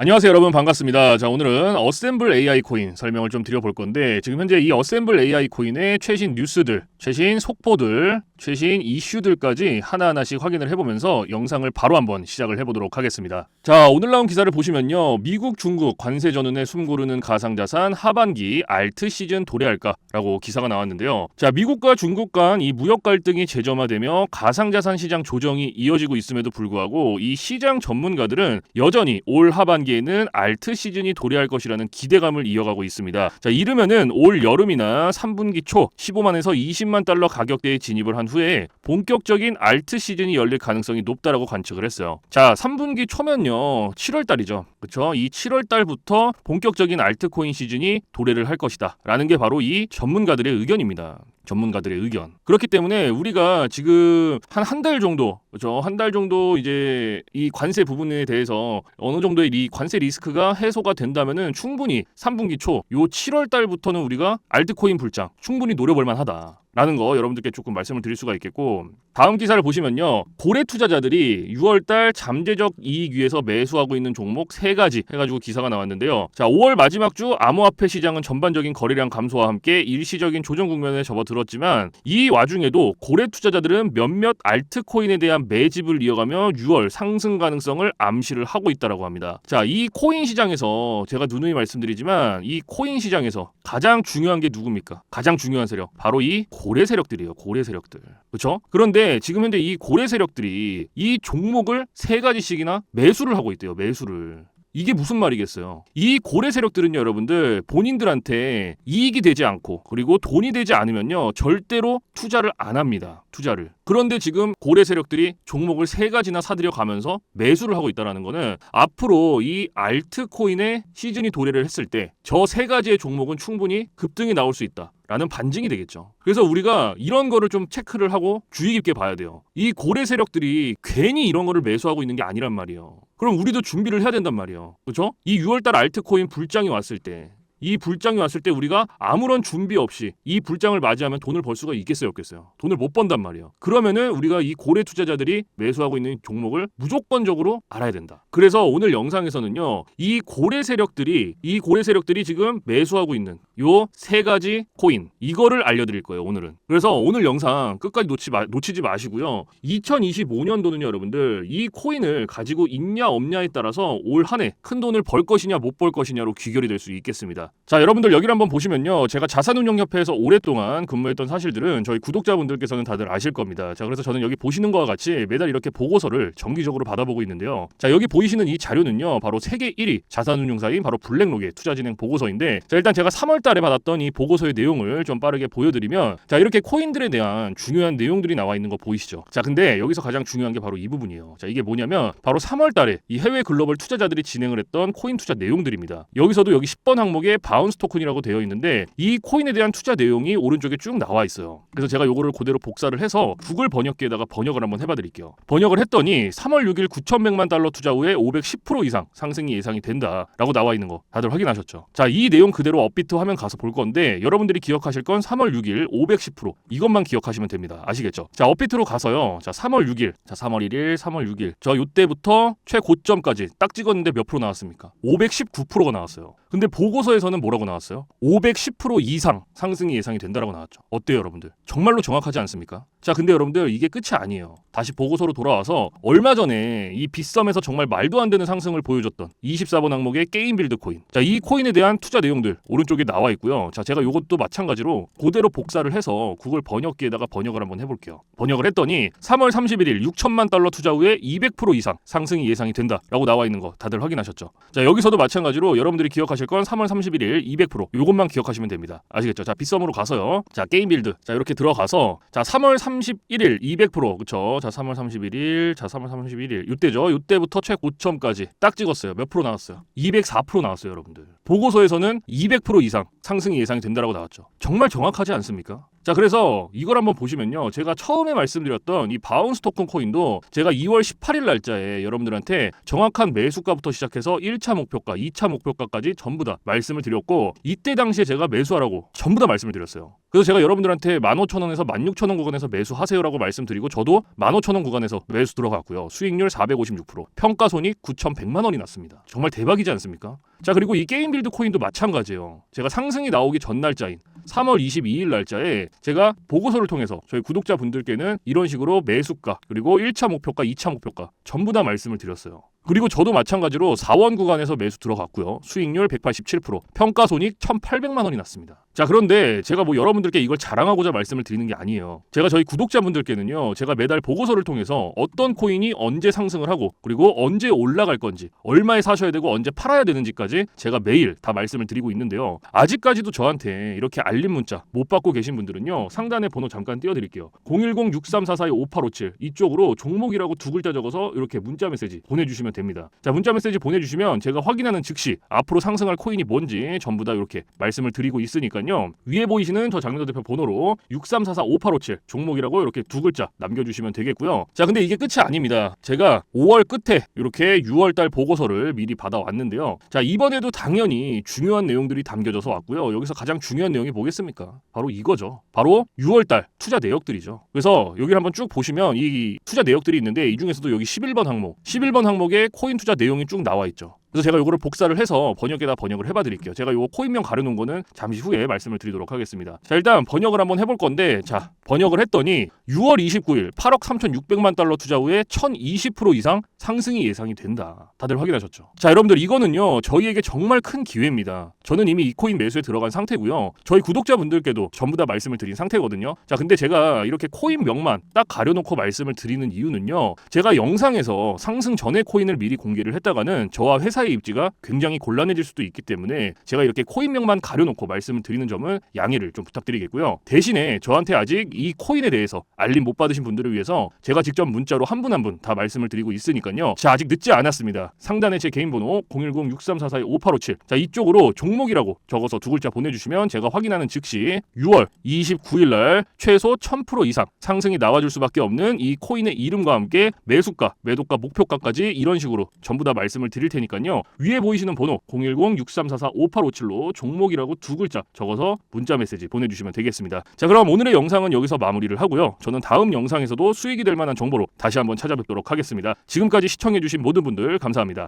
안녕하세요 여러분 반갑습니다. 자 오늘은 어셈블 AI 코인 설명을 좀 드려볼 건데 지금 현재 이 어셈블 AI 코인의 최신 뉴스들, 최신 속보들, 최신 이슈들까지 하나하나씩 확인을 해보면서 영상을 바로 한번 시작을 해보도록 하겠습니다. 자 오늘 나온 기사를 보시면요 미국, 중국 관세 전운에 숨고르는 가상자산 하반기 알트 시즌 도래할까라고 기사가 나왔는데요. 자 미국과 중국 간 이 무역 갈등이 재점화되며 가상자산 시장 조정이 이어지고 있음에도 불구하고 이 시장 전문가들은 여전히 올 하반기에는 알트 시즌이 도래할 것이라는 기대감을 이어가고 있습니다. 자 이르면은 올 여름이나 3분기 초 15만에서 20만 달러 가격대에 진입을 한 후에 본격적인 알트 시즌이 열릴 가능성이 높다라고 관측을 했어요. 자 3분기 초면요 7월 달이죠. 그렇죠? 이 7월 달부터 본격적인 알트코인 시즌이 도래를 할 것이다 라는 게 바로 이 전문가들의 의견입니다. 전문가들의 의견. 그렇기 때문에 우리가 지금 한 한 달 정도, 그렇죠? 한달 정도 이제 이 관세 부분에 대해서 어느 정도의 이 관세 리스크가 해소가 된다면은 충분히 3분기 초 요 7월 달부터는 우리가 알트코인 불장 충분히 노려볼 만하다. 라는 거 여러분들께 조금 말씀을 드릴 수가 있겠고 다음 기사를 보시면요 고래 투자자들이 6월달 잠재적 이익 위에서 매수하고 있는 종목 세 가지 해가지고 기사가 나왔는데요 자 5월 마지막 주 암호화폐 시장은 전반적인 거래량 감소와 함께 일시적인 조정 국면에 접어들 었지만 이 와중에도 고래 투자자들은 몇몇 알트코인에 대한 매집을 이어가며 6월 상승 가능성을 암시를 하고 있다라고 합니다 자 이 코인 시장에서 제가 누누이 말씀드리지만 이 코인 시장에서 가장 중요한 게 누굽니까 가장 중요한 세력 바로 이 고래 세력들이에요. 고래 세력들. 그렇죠? 그런데 지금 현재 이 고래 세력들이 이 종목을 세 가지씩이나 매수를 하고 있대요. 매수를. 이게 무슨 말이겠어요? 이 고래 세력들은요, 여러분들 본인들한테 이익이 되지 않고 그리고 돈이 되지 않으면요, 절대로 투자를 안 합니다. 투자를. 그런데 지금 고래 세력들이 종목을 세 가지나 사들여 가면서 매수를 하고 있다라는 거는 앞으로 이 알트코인의 시즌이 도래를 했을 때 저 세 가지의 종목은 충분히 급등이 나올 수 있다. 라는 반증이 되겠죠. 그래서 우리가 이런 거를 좀 체크를 하고 주의 깊게 봐야 돼요. 이 고래 세력들이 괜히 이런 거를 매수하고 있는 게 아니란 말이에요. 그럼 우리도 준비를 해야 된단 말이에요. 그렇죠? 이 6월달 알트코인 불장이 왔을 때 이 불장이 왔을 때 우리가 아무런 준비 없이 이 불장을 맞이하면 돈을 벌 수가 있겠어요, 없겠어요? 돈을 못 번단 말이에요. 그러면은 우리가 이 고래 투자자들이 매수하고 있는 종목을 무조건적으로 알아야 된다. 그래서 오늘 영상에서는요, 이 고래 세력들이 이 고래 세력들이 지금 매수하고 있는 요 세 가지 코인 이거를 알려드릴 거예요, 오늘은. 그래서 오늘 영상 끝까지 놓치 마, 놓치지 마시고요. 2025년도는요, 여러분들 이 코인을 가지고 있냐 없냐에 따라서 올 한 해 큰 돈을 벌 것이냐 못 벌 것이냐로 귀결이 될 수 있겠습니다. 자, 여러분들 여기를 한번 보시면요. 제가 자산운용협회에서 오랫동안 근무했던 사실들은 저희 구독자분들께서는 다들 아실 겁니다. 자, 그래서 저는 여기 보시는 것과 같이 매달 이렇게 보고서를 정기적으로 받아보고 있는데요. 자, 여기 보이시는 이 자료는요. 바로 세계 1위 자산운용사인 바로 블랙록의 투자 진행 보고서인데 자, 일단 제가 3월 달에 받았던 이 보고서의 내용을 좀 빠르게 보여드리면 자, 이렇게 코인들에 대한 중요한 내용들이 나와 있는 거 보이시죠? 자, 근데 여기서 가장 중요한 게 바로 이 부분이에요. 자, 이게 뭐냐면 바로 3월 달에 이 해외 글로벌 투자자들이 진행을 했던 코인 투자 내용들입니다. 여기서도 여기 10번 항목에 바운스 토큰이라고 되어 있는데 이 코인에 대한 투자 내용이 오른쪽에 쭉 나와 있어요. 그래서 제가 요거를 그대로 복사를 해서 구글 번역기에다가 번역을 한번 해봐 드릴게요. 번역을 했더니 3월 6일 9,100만 달러 투자 후에 510% 이상 상승이 예상이 된다라고 나와 있는 거 다들 확인하셨죠? 자, 이 내용 그대로 업비트 화면 가서 볼 건데 여러분들이 기억하실 건 3월 6일 510% 이것만 기억하시면 됩니다. 아시겠죠? 자, 업비트로 가서요. 자, 3월 6일. 자, 3월 1일, 3월 6일. 저 요때부터 최고점까지 딱 찍었는데 몇 프로 나왔습니까? 519%가 나왔어요. 근데 보고서 에서는 뭐라고 나왔어요? 510% 이상 상승이 예상이 된다라고 나왔죠. 어때요, 여러분들? 정말로 정확하지 않습니까? 자, 근데 여러분들 이게 끝이 아니에요. 다시 보고서로 돌아와서 얼마 전에 이 빗썸에서 정말 말도 안 되는 상승을 보여줬던 24번 항목의 게임 빌드 코인. 자, 이 코인에 대한 투자 내용들 오른쪽에 나와 있고요. 자, 제가 이것도 마찬가지로 그대로 복사를 해서 구글 번역기에다가 번역을 한번 해볼게요. 번역을 했더니 3월 31일 6천만 달러 투자 후에 200% 이상 상승이 예상이 된다라고 나와 있는 거 다들 확인하셨죠? 자, 여기서도 마찬가지로 여러분들이 기억하실 건 3월 31일 200% 요것만 기억하시면 됩니다. 아시겠죠? 자, 빗썸으로 가서요. 자, 게임 빌드. 자, 이렇게 들어가서 자, 3월 31일 200% 그쵸? 자, 3월 31일 자, 3월 31일 요때죠. 요때부터 최고점까지 딱 찍었어요. 몇 프로 나왔어요? 204% 나왔어요, 여러분들. 보고서에서는 200% 이상 상승이 예상이 된다라고 나왔죠. 정말 정확하지 않습니까? 자 그래서 이걸 한번 보시면요. 제가 처음에 말씀드렸던 이 바운스 토큰 코인도 제가 2월 18일 날짜에 여러분들한테 정확한 매수가부터 시작해서 1차 목표가 2차 목표가까지 전부 다 말씀을 드렸고 이때 당시에 제가 매수하라고 전부 다 말씀을 드렸어요. 그래서 제가 여러분들한테 15,000원에서 16,000원 구간에서 매수하세요라고 말씀드리고 저도 15,000원 구간에서 매수 들어갔고요. 수익률 456% 평가손익 9,100만 원이 났습니다. 정말 대박이지 않습니까? 자 그리고 이 게임 빌드 코인도 마찬가지예요. 제가 상승이 나오기 전 날짜인 3월 22일 날짜에 제가 보고서를 통해서 저희 구독자분들께는 이런 식으로 매수가 그리고 1차 목표가 2차 목표가 전부 다 말씀을 드렸어요. 그리고 저도 마찬가지로 4원 구간에서 매수 들어갔고요. 수익률 187%, 평가 손익 1,800만 원이 났습니다. 자, 그런데 제가 뭐 여러분들께 이걸 자랑하고자 말씀을 드리는 게 아니에요. 제가 저희 구독자분들께는요. 제가 매달 보고서를 통해서 어떤 코인이 언제 상승을 하고 그리고 언제 올라갈 건지, 얼마에 사셔야 되고 언제 팔아야 되는지까지 제가 매일 다 말씀을 드리고 있는데요. 아직까지도 저한테 이렇게 알림 문자 못 받고 계신 분들은요. 상단에 번호 잠깐 띄워 드릴게요. 010-6344-5857 이쪽으로 종목이라고 두 글자 적어서 이렇게 문자 메시지 보내 주시면 됩니다. 자, 문자 메시지 보내 주시면 제가 확인하는 즉시 앞으로 상승할 코인이 뭔지 전부 다 이렇게 말씀을 드리고 있으니까요. 위에 보이시는 저 장민호 대표 번호로 6344-5857 종목이라고 이렇게 두 글자 남겨 주시면 되겠고요. 자, 근데 이게 끝이 아닙니다. 제가 5월 끝에 이렇게 6월 달 보고서를 미리 받아 왔는데요. 자, 이번에도 당연히 중요한 내용들이 담겨져서 왔고요. 여기서 가장 중요한 내용이 뭐겠습니까? 바로 이거죠. 바로 6월 달 투자 내역들이죠. 그래서 여기 한번 쭉 보시면 이 투자 내역들이 있는데 이 중에서도 여기 11번 항목, 11번 항목에 코인 투자 내용이 쭉 나와 있죠. 그래서 제가 이거를 복사를 해서 번역에다 번역을 해봐 드릴게요. 제가 이거 코인명 가려놓은 거는 잠시 후에 말씀을 드리도록 하겠습니다. 자 일단 번역을 한번 해볼 건데 자 번역을 했더니 6월 29일 8억 3,600만 달러 투자 후에 1,020% 이상 상승이 예상이 된다. 다들 확인하셨죠? 자 여러분들 이거는요 저희에게 정말 큰 기회입니다. 저는 이미 이 코인 매수에 들어간 상태고요. 저희 구독자분들께도 전부 다 말씀을 드린 상태거든요. 자 근데 제가 이렇게 코인 명만 딱 가려놓고 말씀을 드리는 이유는요. 제가 영상에서 상승 전에 코인을 미리 공개를 했다가는 저와 회사 의 입지가 굉장히 곤란해질 수도 있기 때문에 제가 이렇게 코인명만 가려놓고 말씀을 드리는 점은 양해를 좀 부탁드리겠고요. 대신에 저한테 아직 이 코인에 대해서 알림 못 받으신 분들을 위해서 제가 직접 문자로 한 분 한 분 다 말씀을 드리고 있으니까요. 자 아직 늦지 않았습니다. 상단에 제 개인 번호 010-6344-5857. 자 이쪽으로 종목이라고 적어서 두 글자 보내주시면 제가 확인하는 즉시 6월 29일 날 최소 1000% 이상 상승이 나와줄 수밖에 없는 이 코인의 이름과 함께 매수가, 매도가, 목표가까지 이런 식으로 전부 다 말씀을 드릴 테니까 요. 위에 보이시는 번호 010-6344-5857로 종목이라고 두 글자 적어서 문자 메시지 보내주시면 되겠습니다. 자 그럼 오늘의 영상은 여기서 마무리를 하고요. 저는 다음 영상에서도 수익이 될 만한 정보로 다시 한번 찾아뵙도록 하겠습니다. 지금까지 시청해주신 모든 분들 감사합니다.